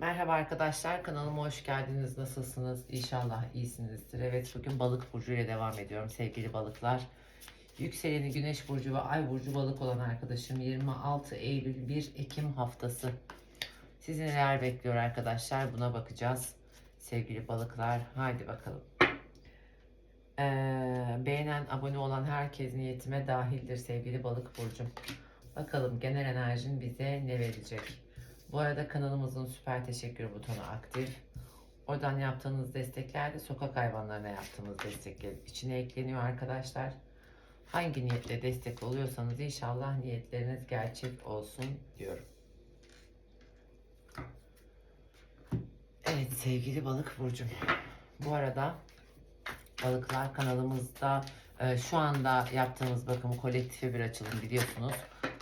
Merhaba arkadaşlar kanalıma hoş geldiniz. Nasılsınız? İnşallah iyisinizdir. Evet bugün balık burcu ile devam ediyorum sevgili balıklar. Yükseleni güneş burcu ve ay burcu balık olan arkadaşım 26 Eylül 1 Ekim haftası. Sizi neler bekliyor arkadaşlar buna bakacağız. Sevgili balıklar haydi bakalım. Ee, beğenen abone olan herkes niyetime dahildir sevgili balık burcum. Bakalım genel enerjin bize ne verecek? Bu arada kanalımızın süper teşekkür butonu aktif. Oradan yaptığınız destekler de sokak hayvanlarına yaptığımız destekler içine ekleniyor arkadaşlar. Hangi niyetle destek oluyorsanız inşallah niyetleriniz gerçek olsun diyorum. Evet sevgili balık burcum. Bu arada balıklar kanalımızda e, şu anda yaptığımız bakımı kolektife bir açılım biliyorsunuz.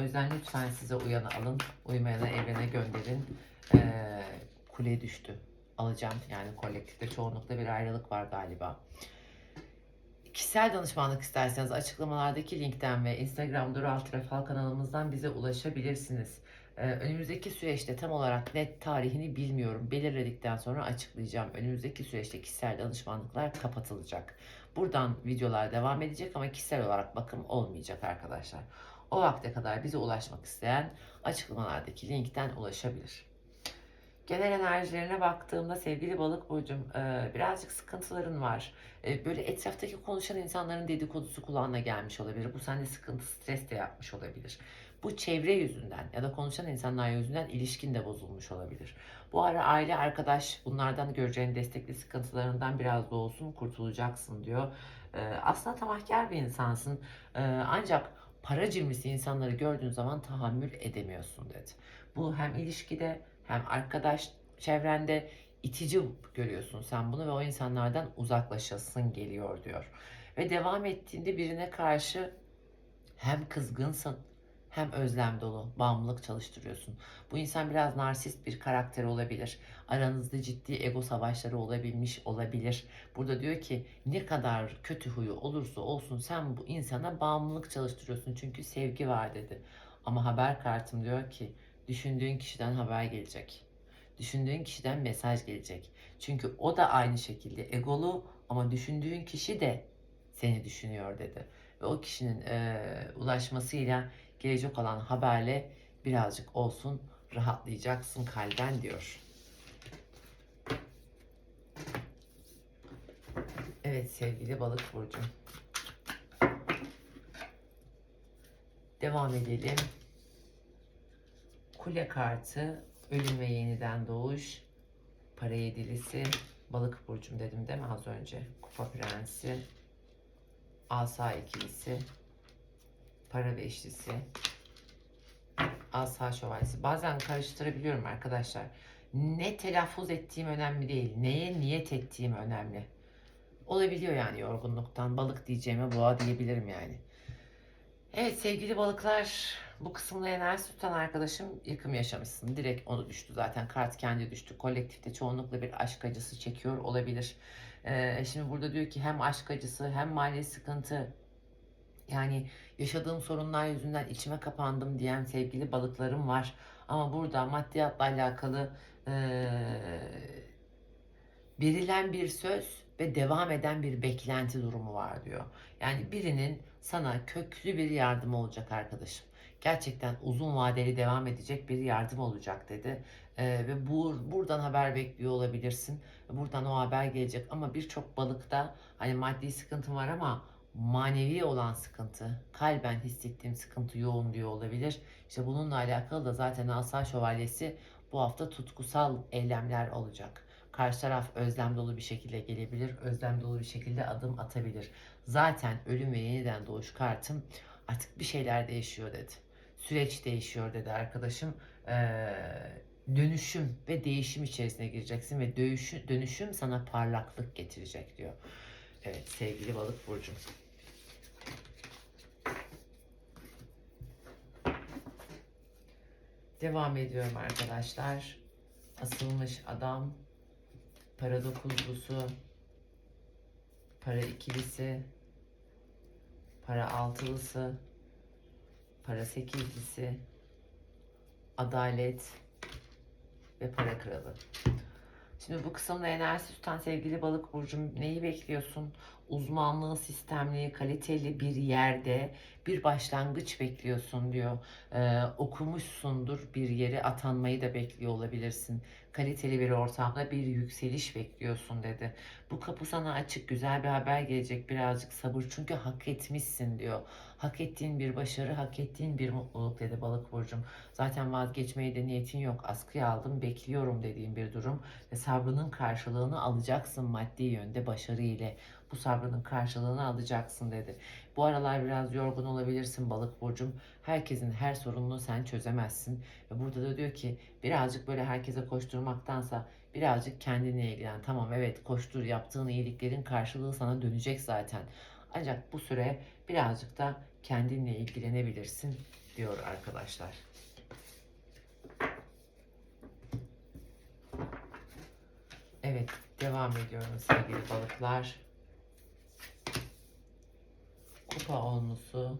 O yüzden lütfen size uyanı alın. Uymayana evrene gönderin. Ee, kule düştü. Alacağım yani kolektifte çoğunlukla bir ayrılık var galiba. Kişisel danışmanlık isterseniz açıklamalardaki linkten ve Instagram Dur Alt Refal kanalımızdan bize ulaşabilirsiniz. Ee, önümüzdeki süreçte tam olarak net tarihini bilmiyorum. Belirledikten sonra açıklayacağım. Önümüzdeki süreçte kişisel danışmanlıklar kapatılacak. Buradan videolar devam edecek ama kişisel olarak bakım olmayacak arkadaşlar. O vakte kadar bize ulaşmak isteyen açıklamalardaki linkten ulaşabilir. Genel enerjilerine baktığımda sevgili balık burcum e, birazcık sıkıntıların var. E, Böyle etraftaki konuşan insanların dedikodusu kulağına gelmiş olabilir. Bu sende sıkıntı, stres de yapmış olabilir. Bu çevre yüzünden ya da konuşan insanlar yüzünden ilişkin de bozulmuş olabilir. Bu ara aile, arkadaş bunlardan göreceğin destekli sıkıntılarından biraz da olsun kurtulacaksın diyor. E, Aslında tamahkar bir insansın. Ancak para cimrisi insanları gördüğün zaman tahammül edemiyorsun dedi. Bu hem ilişkide hem arkadaş çevrende itici görüyorsun sen bunu ve o insanlardan uzaklaşasın geliyor diyor. Ve devam ettiğinde birine karşı hem kızgınsın hem özlem dolu, bağımlılık çalıştırıyorsun. Bu insan biraz narsist bir karakter olabilir. Aranızda ciddi ego savaşları olabilmiş olabilir. Burada diyor ki ne kadar kötü huyu olursa olsun sen bu insana bağımlılık çalıştırıyorsun. Çünkü sevgi var dedi. Ama haber kartım diyor ki düşündüğün kişiden haber gelecek. Düşündüğün kişiden mesaj gelecek. Çünkü o da aynı şekilde egolu ama düşündüğün kişi de seni düşünüyor dedi. Ve o kişinin e, ulaşmasıyla gelecek olan haberle birazcık olsun rahatlayacaksın kalben diyor. Evet sevgili balık burcu. Devam edelim. Kule kartı, ölüm ve yeniden doğuş, para yedilisi, balık burcum dedim değil mi az önce? Kupa prensi, asa ikilisi, para beşlisi, asa şövalyesi. Bazen karıştırabiliyorum arkadaşlar. Ne telaffuz ettiğim önemli değil. Neye niyet ettiğim önemli. Olabiliyor yani yorgunluktan. Balık diyeceğime boğa diyebilirim yani. Evet sevgili balıklar bu kısımda enerji tutan arkadaşım yıkım yaşamışsın. Direkt onu düştü zaten. Kart kendi düştü. Kolektifte çoğunlukla bir aşk acısı çekiyor olabilir. Ee, şimdi burada diyor ki hem aşk acısı hem mali sıkıntı yani yaşadığım sorunlar yüzünden içime kapandım diyen sevgili balıklarım var. Ama burada maddiyatla alakalı eee verilen bir söz ve devam eden bir beklenti durumu var diyor. Yani birinin sana köklü bir yardım olacak arkadaşım. Gerçekten uzun vadeli devam edecek bir yardım olacak dedi. Ee, ve bu, buradan haber bekliyor olabilirsin. Buradan o haber gelecek ama birçok balıkta hani maddi sıkıntı var ama manevi olan sıkıntı, kalben hissettiğim sıkıntı yoğun diyor olabilir. İşte bununla alakalı da zaten Asa Şövalyesi bu hafta tutkusal eylemler olacak. Karşı taraf özlem dolu bir şekilde gelebilir, özlem dolu bir şekilde adım atabilir. Zaten ölüm ve yeniden doğuş kartım artık bir şeyler değişiyor dedi. Süreç değişiyor dedi arkadaşım. Ee, dönüşüm ve değişim içerisine gireceksin ve dönüşüm, dönüşüm sana parlaklık getirecek diyor. Evet sevgili balık burcum. Devam ediyorum arkadaşlar. Asılmış adam, para dokuzlusu, para ikilisi, para altılısı, para sekizlisi, adalet, ve para kralı. Şimdi bu kısımda enerji tutan sevgili balık burcum neyi bekliyorsun? Uzmanlığı, sistemli, kaliteli bir yerde bir başlangıç bekliyorsun diyor. Ee, okumuşsundur bir yere atanmayı da bekliyor olabilirsin. Kaliteli bir ortamda bir yükseliş bekliyorsun dedi. Bu kapı sana açık, güzel bir haber gelecek. Birazcık sabır çünkü hak etmişsin diyor. Hak ettiğin bir başarı, hak ettiğin bir mutluluk dedi balık burcum. Zaten vazgeçmeye de niyetin yok. Askıya aldım, bekliyorum dediğim bir durum ve sabrının karşılığını alacaksın maddi yönde başarı ile. Bu sabrının karşılığını alacaksın dedi. Bu aralar biraz yorgun olabilirsin balık burcum. Herkesin her sorununu sen çözemezsin. Ve burada da diyor ki birazcık böyle herkese koşturmaktansa birazcık kendine ilgilen. Tamam evet koştur yaptığın iyiliklerin karşılığı sana dönecek zaten. Ancak bu süre birazcık da kendinle ilgilenebilirsin diyor arkadaşlar. Evet, devam ediyorum sevgili balıklar. Kupa onlusu,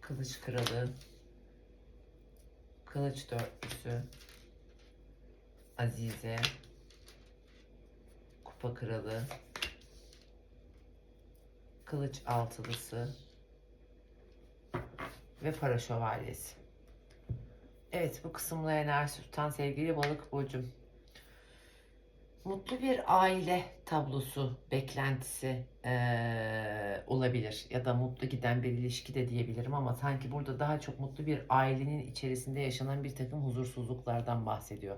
kılıç kralı, kılıç dörtlüsü, azize, kupa kralı, kılıç altılısı. Ve para şövalyesi. Evet, bu kısımla enerji tutan sevgili balık burcum. Mutlu bir aile tablosu beklentisi eee, olabilir ya da mutlu giden bir ilişki de diyebilirim ama sanki burada daha çok mutlu bir ailenin içerisinde yaşanan bir takım huzursuzluklardan bahsediyor.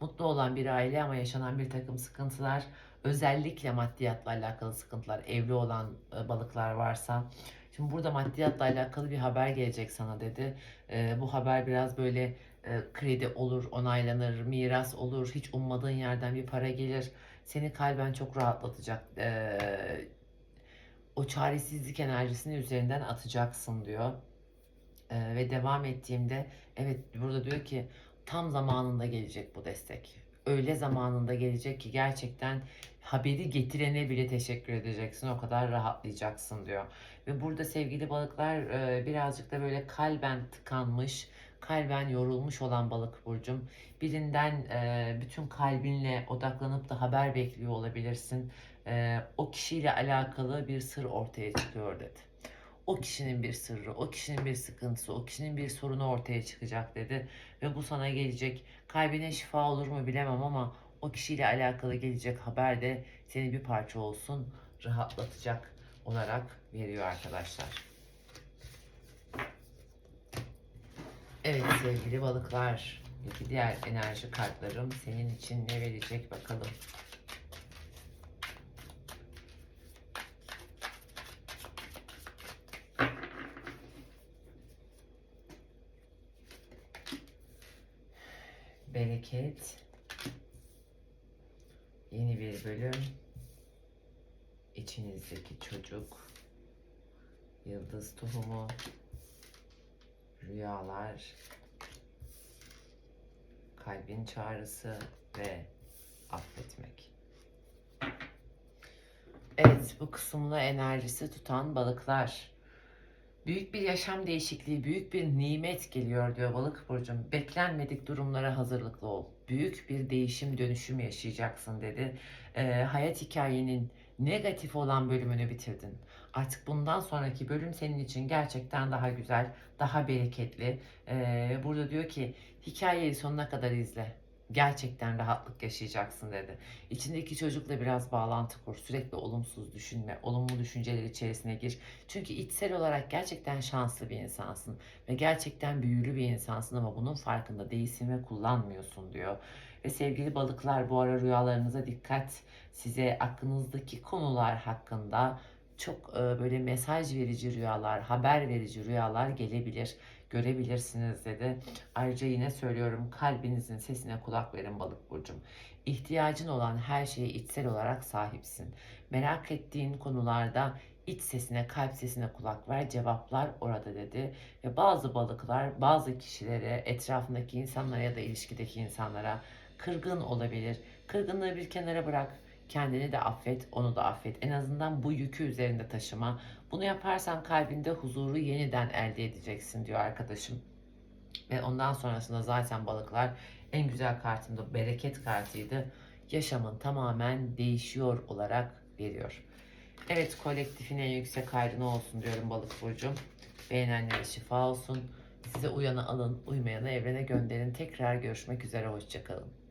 Mutlu olan bir aile ama yaşanan bir takım sıkıntılar özellikle maddiyatla alakalı sıkıntılar evli olan e, balıklar varsa şimdi burada maddiyatla alakalı bir haber gelecek sana dedi. Eee, bu haber biraz böyle e, kredi olur, onaylanır, miras olur, hiç ummadığın yerden bir para gelir. Seni kalben çok rahatlatacak. E, o çaresizlik enerjisini üzerinden atacaksın diyor. E, ve devam ettiğimde evet burada diyor ki tam zamanında gelecek bu destek. Öyle zamanında gelecek ki gerçekten haberi getirene bile teşekkür edeceksin. O kadar rahatlayacaksın diyor. Ve burada sevgili balıklar e, birazcık da böyle kalben tıkanmış, kalben yorulmuş olan balık burcum. Birinden e, bütün kalbinle odaklanıp da haber bekliyor olabilirsin. E, o kişiyle alakalı bir sır ortaya çıkıyor dedi. O kişinin bir sırrı, o kişinin bir sıkıntısı, o kişinin bir sorunu ortaya çıkacak dedi. Ve bu sana gelecek. Kalbine şifa olur mu bilemem ama o kişiyle alakalı gelecek haber de seni bir parça olsun rahatlatacak olarak veriyor arkadaşlar. Evet sevgili balıklar. Diğer enerji kartlarım senin için ne verecek bakalım. Bereket. Bölüm. İçinizdeki çocuk. Yıldız tohumu rüyalar, kalbin çağrısı ve affetmek. Evet, bu kısımla enerjisi tutan balıklar. Büyük bir yaşam değişikliği, büyük bir nimet geliyor diyor balık burcum. Beklenmedik durumlara hazırlıklı ol. Büyük bir değişim, dönüşüm yaşayacaksın dedi. Ee, hayat hikayenin negatif olan bölümünü bitirdin. Artık bundan sonraki bölüm senin için gerçekten daha güzel, daha bereketli. Ee, burada diyor ki hikayeyi sonuna kadar izle. Gerçekten rahatlık yaşayacaksın dedi. İçindeki çocukla biraz bağlantı kur. Sürekli olumsuz düşünme, olumlu düşünceler içerisine gir. Çünkü içsel olarak gerçekten şanslı bir insansın. Ve gerçekten büyülü bir insansın ama bunun farkında değilsin ve kullanmıyorsun diyor. Ve sevgili balıklar bu ara rüyalarınıza dikkat. Size aklınızdaki konular hakkında çok e, böyle mesaj verici rüyalar, haber verici rüyalar gelebilir, görebilirsiniz dedi. Ayrıca yine söylüyorum kalbinizin sesine kulak verin balık burcum. İhtiyacın olan her şeye içsel olarak sahipsin. Merak ettiğin konularda iç sesine, kalp sesine kulak ver. Cevaplar orada dedi. Ve bazı balıklar bazı kişilere, etrafındaki insanlara ya da ilişkideki insanlara kırgın olabilir. Kırgınlığı bir kenara bırak. Kendini de affet, onu da affet. En azından bu yükü üzerinde taşıma. Bunu yaparsan kalbinde huzuru yeniden elde edeceksin diyor arkadaşım. Ve ondan sonrasında zaten balıklar en güzel kartımda bereket kartıydı. Yaşamın tamamen değişiyor olarak veriyor. Evet kolektifin en yüksek hayrına olsun diyorum balık burcum. Beğenenlere şifa olsun. Size uyanı alın, uymayanı evrene gönderin. Tekrar görüşmek üzere, hoşçakalın.